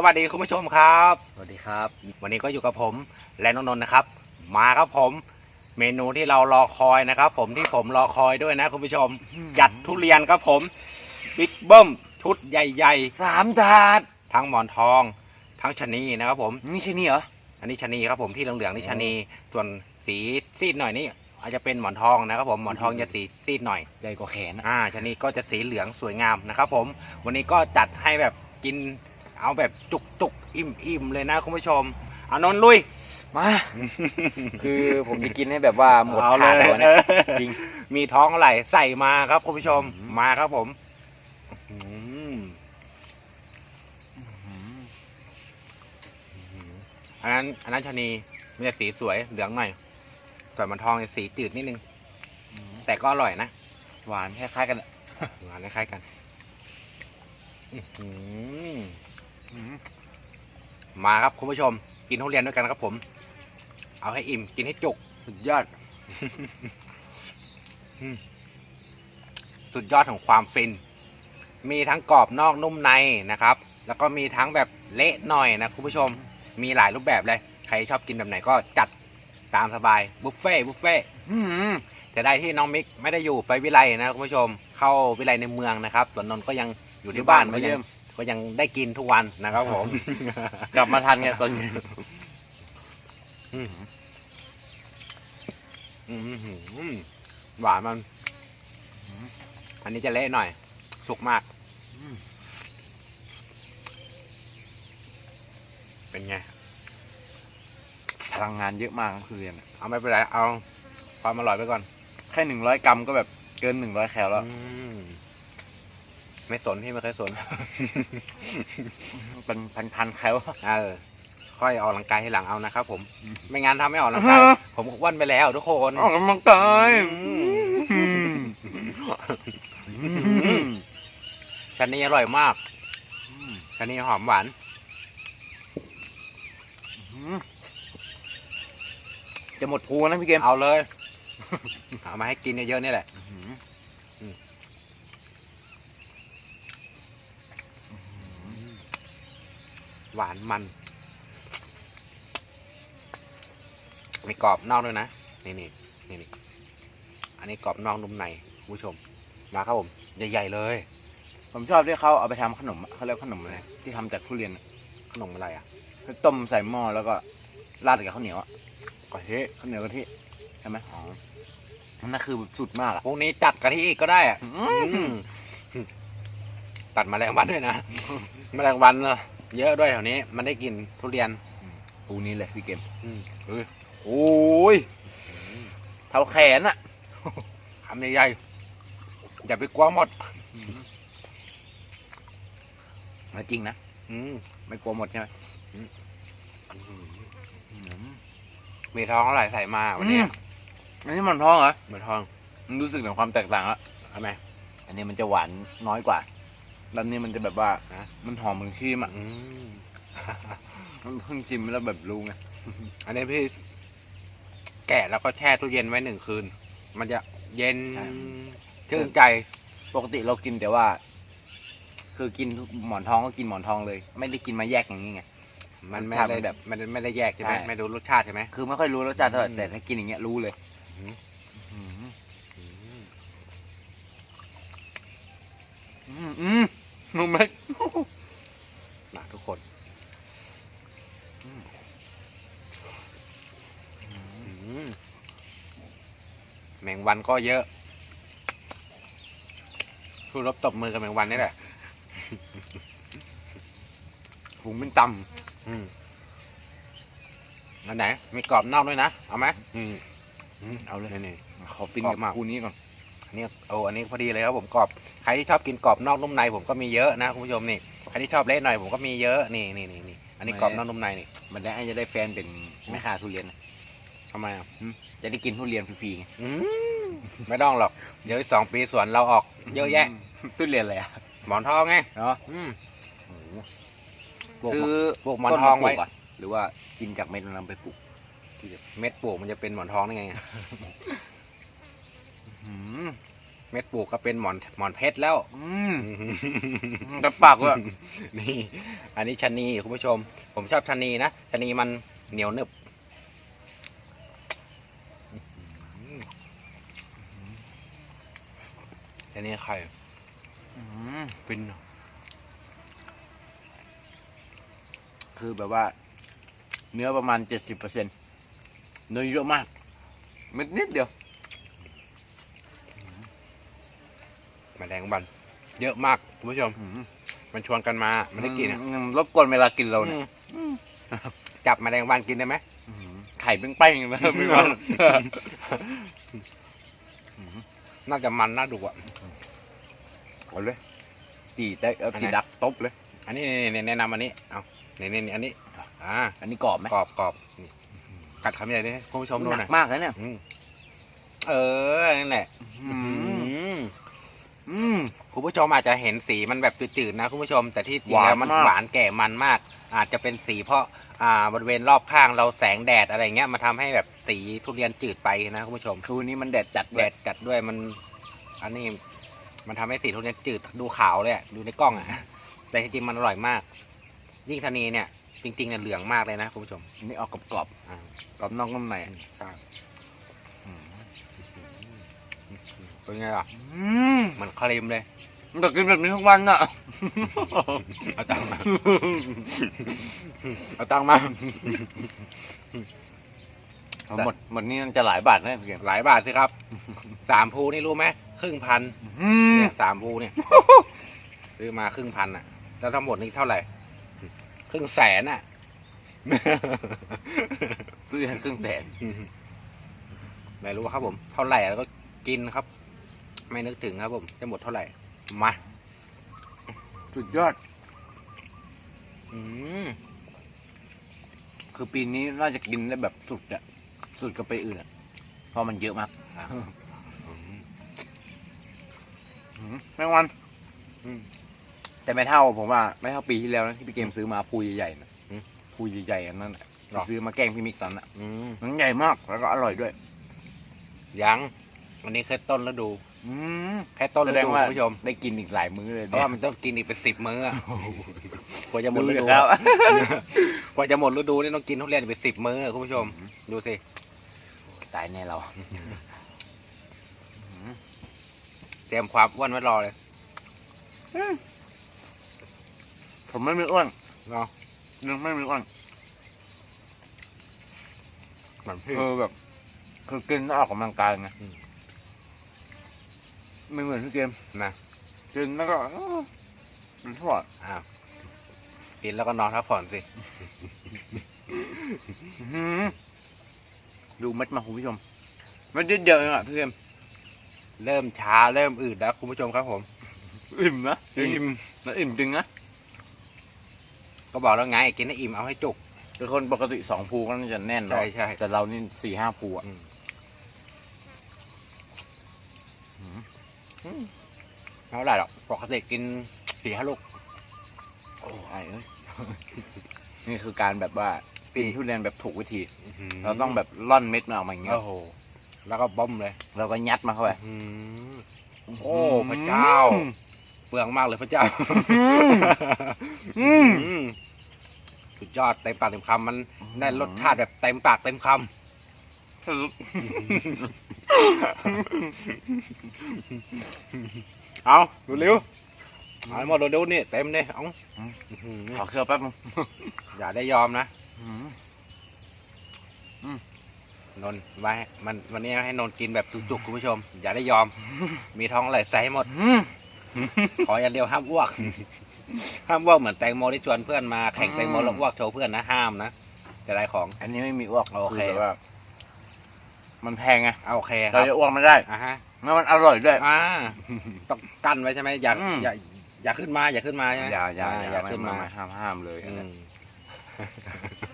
สวัสดีคุณผู้ชมครับ สวัสดีครับ วันนี้ก็อยู่กับผมและน้องนนท์นะครับ มาครับผม เมนูที่เรารอคอยนะครับ ผมที่ผมรอคอยด้วยนะคุณผู้ชม จัดทุเรียนครับผมบิ๊กเบิ้มชุดใหญ่สามถาดๆ ทั้งหมอนทอง ทั้งชะนีนะครับผม นี่ใช่นี่เหรอ อันนี้ชะนีครับผมที่เหลืองๆนี่โอ้ชะนีส่วนสีซีดหน่อยนี่อาจจะเป็นหมอนทองนะครับ ผมหมอนทองจะสีซีดหน่อย ใหญ่กว่าแขนอะอ่าชะนีก็จะสีเหลืองสวยงามนะครับผม วันนี้ก็จัดให้แบบกิน เอาแบบจุกจุกๆอิ่มอิ่มๆเลยนะคุณผู้ชมเอานนท์ลุยมา คือผมจะกินให้แบบว่าหมดเอาถาดเลเลยยเนี่ยจริงมีท้องอะไรใส่มาครับคุณผู้ชมอืมมาครับผมอืมอันนั้นอันนั้นชะนีมันจะสีสวยเหลืองหน่อยส่วนหมันทองเนี่ยสีจืดนิดนึงแต่ก็อร่อยนะหวานคล้ายๆกันอะหวานคล้ายๆกัน อื้อหือ มาครับคุณผู้ชม กินทุเรียนด้วยกันครับผม เอาให้อิ่ม กินให้จุก สุดยอด สุดยอดของความฟิน มีทั้งกรอบนอกนุ่มในนะครับ แล้วก็มีทั้งแบบเละหน่อยนะคุณผู้ชม มีหลายรูปแบบเลย ใครชอบกินแบบไหนก็จัดตามสบายบุฟเฟ่ต์บุฟเฟ่ต์อื้อหือจะได้ที่น้องมิกไม่ได้อยู่ไปวิไลนะคุณผู้ชม เข้าวิไลในเมืองนะครับส่วนนนท์ก็ยังอยู่ที่บ้านมาก็เยี่ยัยงม ก็ยังได้กินทุกวันนะครับผม กลับมาทันไงตอนนี้อืมอืมอืมอืมหวานมัน อันนี้จะเละหน่อย สุกมาก เป็นไง พลังงานเยอะมากนะทุเรียนอะเอาไม่เป็นไรเอาความอร่อยไปก่อน แค่หนึ่งร้อยกรัมก็แบบเกินหนึ่งร้อยแคลแล้ว อืม ไม่สนพี่ไม่เคยสน เป็นพันๆแคลเออ ค่อยออกกำลังกายให้หลังเอานะครับผม อืม ไม่งั้นทำไม่ออกกำลังกาย ผมก็อ้วนไปแล้วทุกคนออกกำลังกายอืมชันนี้อร่อยมากชันนี้หอมหวานจะหมดภูนะพี่เกม เอาเลย เอามาให้กินเยอะๆนี่แหละ หวานมัน มีกรอบนอกด้วยนะ นี่นี่นี่นี่อันนี้กรอบนอกนุ่มในคุณผู้ชม มาครับผม ใหญ่ ๆ เลย ผมชอบที่เขาเอาไปทำขนมอะเขาเรียกขนมอะไรที่ทำจากทุเรียนอะขนมอะไรอะต้มใส่หม้อแล้วก็ราดกับข้าวเหนียวอะกะทิข้าวเหนียวกะทิใช่ไหมอ๋อนั่นคือสุดมากอะพวกนี้จัดกะทิอีกก็ได้อะอือืมมตัดแมลงวันด้วยนะแมลงวันเนอะ เยอะด้วยแถวนี้ มันได้กินทุเรียนปูนี้เลยพี่เกมอืมโอ้ยเท่าแขนอะคำใหญ่ๆอย่าไปกลัวหมดมาจริงนะอืมไม่กลัวหมดใช่ไหมมีท้องเท่าไหร่ใส่มาวันนี้อันนี้มันท้องเหรอเหมือนท้องมันรู้สึกถึงความแตกต่างละทำไมอันนี้มันจะหวานน้อยกว่า แล้วนี้มันจะแบบว่านะมันหอมเหมือนครีมอะอืมมันเพิ่งชิมแล้วแบบรู้ไงอันนี้พี่ แกะแล้วก็แช่ตู้เย็นไว้หนึ่งคืน มันจะเย็นชื่นใจ ปกติเรากินแต่ว่า คือกินทุกหมอนทองก็กินหมอนทองเลย ไม่ได้กินมาแยกอย่างนี้ไง มันไม่รสชาติได้มันแบแบบบไม่ได้ไม่ได้แยกใช่ไหมใช่ ไม่รู้รสชาติใช่ไหม คือไม่ค่อยรู้รสชาติเท่าไหร่อืม แต่ถ้ากินอย่างเงี้ยรู้เลยอืมอืม อืมอืมอืมนุ่มไหมนะทุกคนอืมแมงวันก็เยอะผู้รบตบมือกับแมงวันนี่แหละฝูงเป็นตอืมอันไหนมีกรอบนอกด้วยนะ เอาไหมอืมอืมำเอาเลยนี่นี่ขอฟินกรอบกับมากคูนี้ก่อน อันนี้โอ้อันนี้พอดีเลยครับผมกรอบใครที่ชอบกินกรอบนอกนุ่มในผมก็มีเยอะนะคุณผู้ชมนี่ใครที่ชอบเละหน่อยผมก็มีเยอะนี่นี่นี่นี่อันนี้กรอบนอกนุ่มในนี่มันได้จะได้แฟนเป็นแม่ค้าทุเรียนนะทำไมอะจะได้กินทุเรียนฟรีๆไงอืมไม่ต้องหรอก เดี๋ยวอีกสองปีสวนเราออก เยอะแยะทุเรียนอะไรอะหมอนทองไงเนาะอืมซื้อปลูกหมอนทองไว้ต้มาปลูกะหรือว่ากินจากเม็ดมันนำไปปลูกเม็ดปลูกมันจะเป็นหมอนทองได้ไงอืม เม็ดปลูกก็เป็นหมอนหมอนเพชรแล้ว อืมแต่ปากเลยนี่ อันนี้ชะนีคุณผู้ชม ผมชอบชะนีนะชะนีมันเหนียวหนึบอันนี้ไข่อืมฟินคือแบบว่า เนื้อประมาณเจ็ดสิบเปอร์เซ็นต์เนื้อเยอะมาก เม็ดนิดเดียว แมลงวัน เยอะมากคุณผู้ชมอืมมันชวนกันมาไม่ได้กินอะอืมรบกวนเวลากินเราเนี่ยอืมจับแมลงวันกินได้ไหมอืมไข่เป้งๆนะพี่ว่าน่าจะมันน่าดูอะ เอาเลยตีได้เอาอันไหนตีดักตบเลย อันนี้นี่แนะนำอันนี้ เอานี่นี่นี่อันนี้ อ่า อันนี้กรอบไหมกรอบกรอบนี่กัดคำใหญ่ดิให้คุณผู้ชมดูหหนัน่อยกมากเลยเนี่ย อืมเออ นั่นแหละ อืมม อืมคุณผู้ชมอาจจะเห็นสีมันแบบจืดๆนะคุณผู้ชม แต่ที่จริงหวานแล้วมันมาก หวานแก่มันมาก อาจจะเป็นสีเพราะอ่าบริเวณรอบข้างเราแสงแดดอะไรเงี้ยมาทำให้แบบสีทุเรียนจืดไปนะคุณผู้ชม คือวันนี้มันแดดจัดแดดจัดด้วยมัน อันนี้มันทำให้สีทุเรียนจืดดูขาวเลยอะดูในกล้องอะแต่จริงๆมันอร่อยมาก ยิ่งทะนีเนี่ย จริงๆเนี่ยเหลืองมากเลยนะคุณผู้ชมอันนี้ออกกรอบอ่าๆกรอบนอกนุ่มในใช่ เป็นไงล่ะ อืมเหมันครีมเลยอยากกินแบบนี้ทุกวันอะ เอาตังค์มา เอาตังค์มาหมดหมดนี่มันจะหลายบาทนะพี่เกมหลายบาทสิครับ สามภูนี่รู้ไหมครึ่งพันอืมเนี่ยสามภูเนี่ย ซื้อมาครึ่งพันอะ แล้วทั้งหมดนี่เท่าไหร่ ครึ่งแสนอะซื้อให้ครึ่งแสน ไม่รู้ครับผม เท่าไหร่แล้วก็กินครับ ไม่นึกถึงครับผม จะหมดเท่าไหร่ มา สุดยอด อืมคือปีนี้น่าจะกินได้แบบสุดอะสุดกับไปอื่นอะเพราะมันเยอะมากอืมแมงวันอืมแต่ไม่เท่าผมว่า ไม่เท่าปีที่แล้วนะที่พี่เกมซื้อมาพูใหญ่ๆนะอืมพูใหญ่ๆอันนั้นน่ะหรอซื้อมาแกล้งพี่มิกตอนนั้นอืมมันใหญ่มากแล้วก็อร่อยด้วย ยัง อันนี้แค่ต้นฤดู อืมแค่ต้นแสฤดงดูว่าคุณผู้ชมได้กินอีกหลายมื้อเลยเพเนี่ยราะว่ามันต้องกินอีกเป็นสิบมื้ออะกว่าจะหมดฤดูดูแล้วกว่าจะหมดฤดูนี่ต้องกินทุเรียนอีกเป็นสิบมื้ออะคุณผู้ชม ดูสิตายแน่เราเตรียมความอ้วนไว้รอเลยผมไม่มีอ้วนเนาะยังไม่มีอ้วนเหมือนพี่เออแบบ คือกินแล้วออกกำลังกายไงอืม ไม่เหมือนพี่เกมนะกินแล้วก็เออเป็นทอดอ้าวกินแล้วก็นอนพักผ่อนสิอื้อหือดูเม็ดมาคุณผู้ชมเม็ดนิดเดียวเองอะพี่เกมเริ่มช้าเริ่มอืดแล้วคุณผู้ชมครับผม อิ่มนะจริงอิ่มแล้วอิ่มจริงนะก็บอกแล้วไงกินให้อิ่มเอาให้จุกคือคนปกติสองภูก็น่าจะแน่นใช่เนาะใช่แต่เรานี่สี่ห้าภูอะ ไม่ เท่าไหร่หรอกปกติกินสี่ห้าลูกโอ้ไอ้เอ้ยนี่คือการแบบว่ากินทุเรียนแบบถูกวิธี เราต้องแบบร่อนเม็ดมันออกมาอย่างเงี้ยโอ้โหแล้วก็บ้อมเลยเราก็ยัดมาเข้าไปอืมโอ้พระเจ้า เปลืองมากเลยพระเจ้าอืมอืมสุดยอดเต็มปากเต็มคำมันได้รสชาติแบบเต็มปากเต็มคำ เอาดูเร็วเอาให้หมดดูนี่เต็มเลยเอาอื้อหือขอเครือแป๊บนึงอย่าได้ยอมนะอืมนนท์ไว้มันวันนี้ให้นนท์กินแบบจุกๆคุณผู้ชม อย่าได้ยอม มีท้องไหลใส่ให้หมดอืมขออย่างเดียวห้ามอ้วกห้ามอ้วกเหมือนแตงโมที่ชวนเพื่อนมาแข่งอืมแตงโมแล้วอ้วกโชว์เพื่อนนะห้ามนะจะได้ของ อันนี้ไม่มีอ้วกโอเคแบบว่า มันแพงไงเอาโอเคคเรารับจะอ้วกไม่ได้อะฮะแล้วมันอร่อยด้วย อ่าต้องกั้นไว้ใช่ไหมอย่าอืม อย่าอย่าขึ้นมาอย่าขึ้นมาใช่ไหมอย่าอย่าอย่าขึ้นมาไห้ามห้ามเลยอืม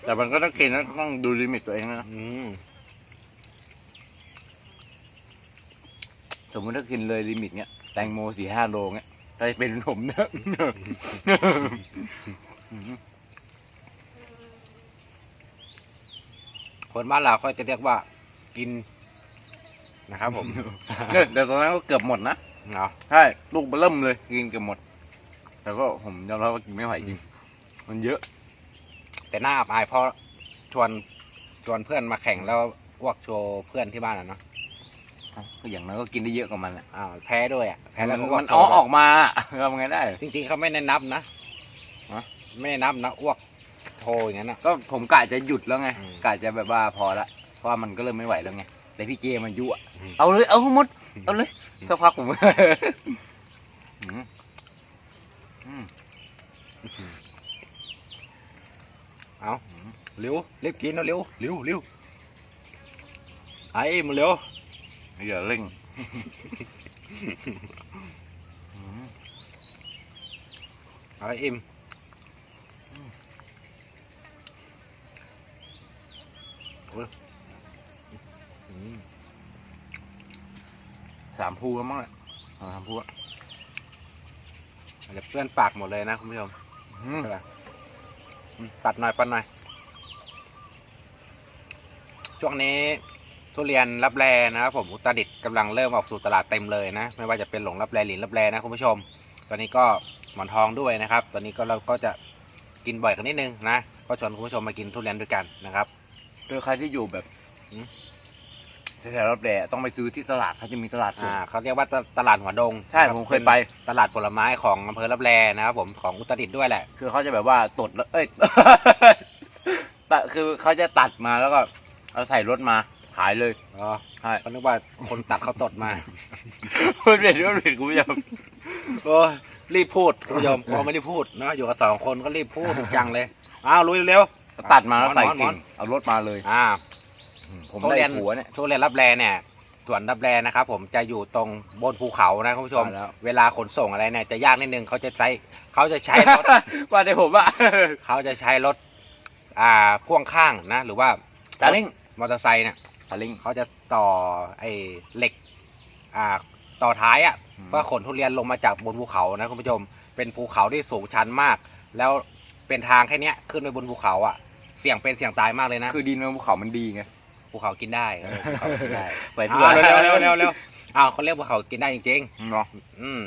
แต่มันก็ต้องกินนะต้องดูลิมิตตัวเองนะอืมสมมติถ้ากินเลยลิมิตเนี้ยแตงโมสี่ห้าโลเนี้ยถ้าเป็นผมเนี่ยคนบ้านเราเขาจะเรียกว่า กินนะครับผมเนี่ยแต่ตอนนั้นก็เกือบหมดนะเนาะใช่ลูกเบอร์เริ่มเลยกินเกือบหมด แต่ก็ผมยอมรับว่ากินไม่ไหวจริง มันเยอะ แต่หน้าอับอายเพราะชวนชวนเพื่อนมาแข่งแล้วอ้วกโชว์เพื่อนที่บ้านอะเนาะก็อย่างนั้นก็กินได้เยอะกว่ามันแหละอ้าวแพ้ด้วยอะแพ้แล้วก็อ้วมักนโชอ๋อว์ออกมาทำไงได้ จริงๆเขาไม่ได้นับนะฮะไม่ได้นับนะอ้วกโชว์อย่างนั้นอะก็ผมกะจะหยุดแล้วไงอืมกะจะแบบว่าพอละเพ ราะว่ามันก็เริ่มไม่ไหวแล้วไงแต่พี่เจมันยุอะอืมเอาเลยเอาหมดเอาเลยอืมสักพักผมอืมอืมเอาเร็วรีบกินเอาเร็วเร็วเร็วไอ้มึงเร็วอย่าเร่งอืมเอาไอ้อิ่มโอ้ยอืม สามภูแล้วมั้งแหละเอาสามภูอะเดี๋ยวเปื้อนปากหมดเลยนะคุณผู้ชมอืมใช่ปะอืมปัดหน่อยปัดหน่อย ช่วงนี้ทุเรียนรับแรนะครับผมอุตรดิตถ์กำลังเริ่มออกสู่ตลาดเต็มเลยนะ ไม่ว่าจะเป็นหลงรับแรหลินรับแรนะคุณผู้ชม ตอนนี้ก็หมอนทองด้วยนะครับ ตอนนี้ก็เราก็จะกินบ่อยกันนิดนึงนะ ก็ชวนคุณผู้ชมมากินทุเรียนด้วยกันนะครับโดยใครที่อยู่แบบอืม แถวๆรับแลต้องไปซื้อที่ตลาดเขาจะมีตลาดส่งอ่าเขาเรียกว่าตตลาดหัวดงใช่นะรับผมเคยไป นตลาดผลไม้ของอำเภอรับแรนะครับผมของอุตรดิตถ์ด้วยแหละ คือเขาจะแบบว่าตดแล้วเอ้ยตะคือเขาจะตัดมาแล้วก็เอาใส่รถมาขายเลยอ๋อใช่เขานึกว่าคนตัดเขาตดมามันเปลี่ยนมันเปลี่ยนคุณผู้ชมโอ้ยรีบพูดคุณผู้ชมพอไม่ได้พูดเนอะอยู่กับสองคนก็รีบพูดจังเลย อ้าวลุยเร็ว ตัดมาแล้วใส่หมอนหมกิ่อนงเอารถมาเลย อ่า ผมทุได้เรียนหัวเนี่ย ทุเรียนรับแรเนี่ยส่วนรับแรนะครับผมจะอยู่ตรงบนภูเขานะคุณผู้ชม ใช่แล้ว เวลาขนส่งอะไรเนี่ยจะยากนิดนึงเขาจะใช้เขาจะใช้รถ ว่าแต่ผมอะ เขาจะใช้รถ อ่าพ่วงข้างนะ หรือว่าซาเล้ง มอเตอร์ไซค์เนี่ยซาเล้งเขาจะต่อไอ้เหล็ก อ่า ต่อท้ายอะ่ะอืม เพื่อขนทุเรียนลงมาจากบนภูเขานะคุณผู้ชม เป็นภูเขาที่สูงชันมาก แล้วเป็นทางแค่เนี้ยขึ้นไปบนภูเขาอะ่ะ เสี่ยงเป็นเสี่ยงตายมากเลยนะ คือดินบนภูเขามันดีไง ภูเขากินได้เออภูเขากินได้ไปทั่วอ้าวเร็วเร็วเร็วเร็วอ้าวเขาเรียกภูเขากินได้จริงเนาะๆอืม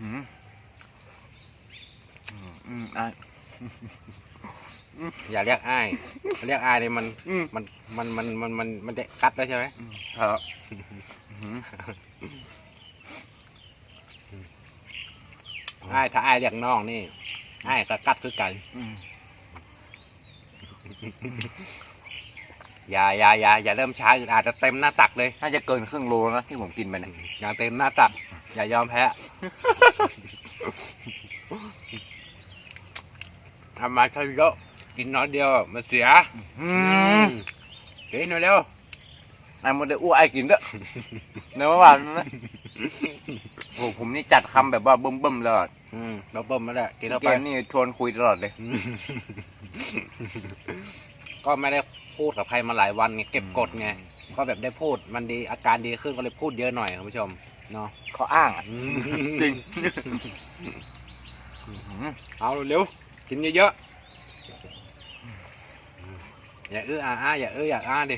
อืมอืมอืมอะอย่าเรียกอ้ายเรียกอ้ายเนี่ยมันอืมมันมันมันมันมันมันจะกัดได้ใช่ไหมครับอืมอ้ายถ้าอ้ายเรียกน้องนี่อ้ายก็กัดคือกัน อืม อย่าอย่าอย่าอย่าเริ่มช้าอาจจะเต็มหน้าตักเลยน่าจะเกินครึ่งโลแล้วนะที่ผมกินไปเนี่ยอย่างเต็มหน้าตัก อย่ายอมแพ้ทำมาใช้เยอะกินน้อยเดียวมันเสียอืมกินหน่อยเร็วไอ้โมเดลอ้วไอ้กินด้วยเนื้อวานนะโอ้ผมนี่จัดคำแบบว่าเบิ่มๆเลยอืมเราเบิ่มมาแล้วกินเข้าเกไปมนี่ชวนคุยตลอดเลยอืมก็ไม่ได้ พูดกับใครมาหลายวันไงเก็บกดไงก็แบบได้พูดมันดีอาการดีขึ้นก็เลยพูดเยอะหน่อยคุณผู้ชมเนาะเขาอ้างอะจริงเอาเร็วๆกินเยอะๆอย่าอื้ออาอ้าอย่าอื้ออย่าอ้าดิ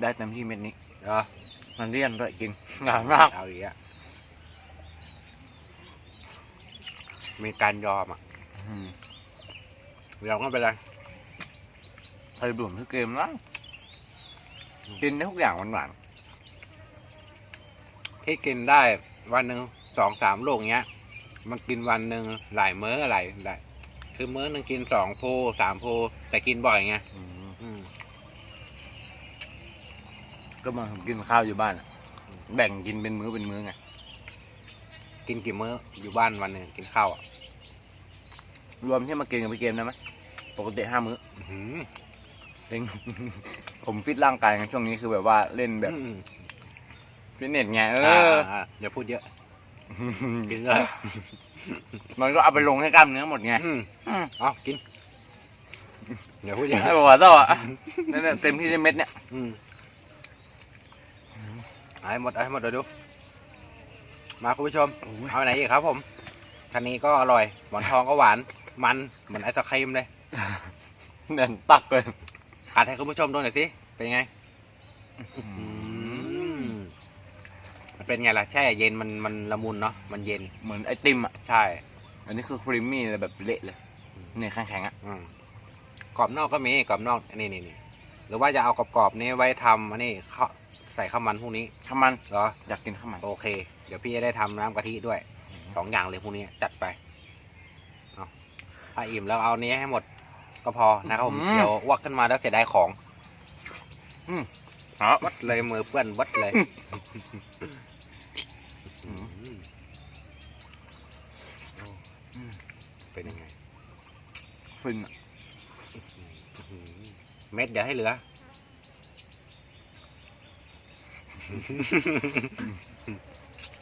ได้เต็มที่เม็ดนี้เออมันเลี่ยนด้วยกินงานมาก เอาอีกอะมีการยอมอะ อืม ยอมก็เป็นไรเคยบ่นทุกเกมนะกินได้ทุกอย่างหวานที่กินได้วันหนึ่งสองสามลูกเงี้ย มันกินวันหนึ่งหลายมื้อหลายหลายคือมื้อหนึ่งกินสองโพสามโพแต่กินบ่อยไงๆอืมอืมก็มาผมกินข้าวอยู่บ้านอะแบ่งกินเป็นมื้อเป็นมื้อไงกินกี่มื้ออยู่บ้านวันหนึ่งกินข้าวอะรวมที่มากินกับพี่เกมได้ไหม ปกติห้ามื้ออื้อหือเองผมฟิตร่างกายกันช่วงนี้คือแบบว่าเล่นแบบอืมฟิตเนสไงเออ่าออ่าอย่าพูดเยอะกินเลยมันก็เอาไปลงให้กล้ามเนื้อหมดไงอืมอืมเอากินอย่าพูดเยอะให้บอกว่าต่ออะนั่นแหละเต็มที่ได้เม็ดเนี่ยอืมเอาให้หมดเอาให้หมดเดี๋ยวดู มาคุณผู้ชม เอาไหนอีกครับผมคันนี้ก็อร่อย หมอนทองก็หวาน มันเหมือนไอศครีมเลย แน่นตักเลยกัดให้คุณผู้ชมดูหน่อยสิ เป็นไงอืมมันเป็นไงล่ะ แช่เย็นมันมันละมุนเนาะ มันเย็น เหมือนไอติมอะ ใช่ อันนี้คือครีมมี่เลยแบบเละเลยนี่แข็งๆอะอืมกรอบนอกก็มีกรอบนอกนี่นี่นี่หรือว่าจะเอากรอบๆนี้ไว้ทำอันนี้ข้าวใส่ข้าวมันพวกนี้ข้าวมันเหรอ อยากกินข้าวมัน โอเค เดี๋ยวพี่จะได้ทำน้ำกะทิด้วยสองอย่างเลยพวกนี้จัดไปเอาถ้าอิ่มแล้วเอานี้ให้หมด ก็พอนะครับผมอืม เดี๋ยววักขึ้นมาแล้วเสียดายของอ๋อวัดเลยมือเปื้อนวัดเลยอืมอืมโอ้อืมเป็นยังไงฟินอะอื้อหือเม็ดเดี๋ยวให้เหลือ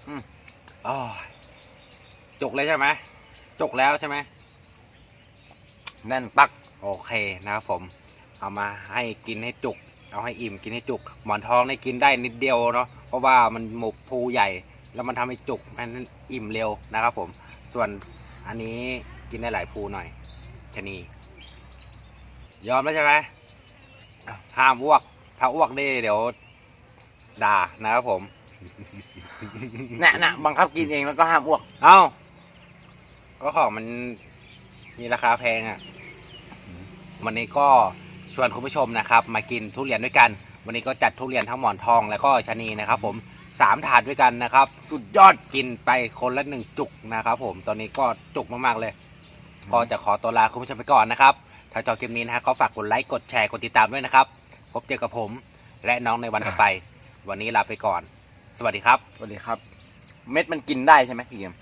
อืมอ้อยจุกเลยใช่ไหมจุกแล้วใช่ไหม แน่นปัก โอเคนะครับผม เอามาให้กินให้จุก เอาให้อิ่มกินให้จุก หมอนทองนี่กินได้นิดเดียวเนาะเพราะว่ามันหมกภูใหญ่ แล้วมันทำให้จุกมันอิ่มเร็วนะครับผม ส่วนอันนี้กินได้หลายภูหน่อยชะนียอมแล้วใช่ไหมอะห้ามอ้วก ถ้าอ้วกนี่เดี๋ยว ด่านะครับผมน่ะน่ะบังคับกินเองแล้วก็ห้ามอ้วก เอ้า ก็ของมันมีราคาแพงอะ่ะ วันนี้ก็ชวนคุณผู้ชมนะครับมากินทุเรียนด้วยกัน วันนี้ก็จัดทุเรียนทั้งหมอนทองแล้วก็ชะนีนะครับ ผมสามถาดด้วยกันนะครับ สุดยอดกินไปคนละหนึ่งจุกนะครับ ผมตอนนี้ก็จุกมากๆเลย ก็จะขอตัวลาคุณผู้ชมไปก่อนนะครับ ถ้าชอบคลิปนี้นะฮะก็ฝากกดไลค์กดแชร์กดติดตามด้วยนะครับ พบเจอกับผม และน้องในวันต่อไป วันนี้ลาไปก่อน สวัสดีครับ สวัสดีครับ เม็ดมันกินได้ใช่ไหมพี่เกม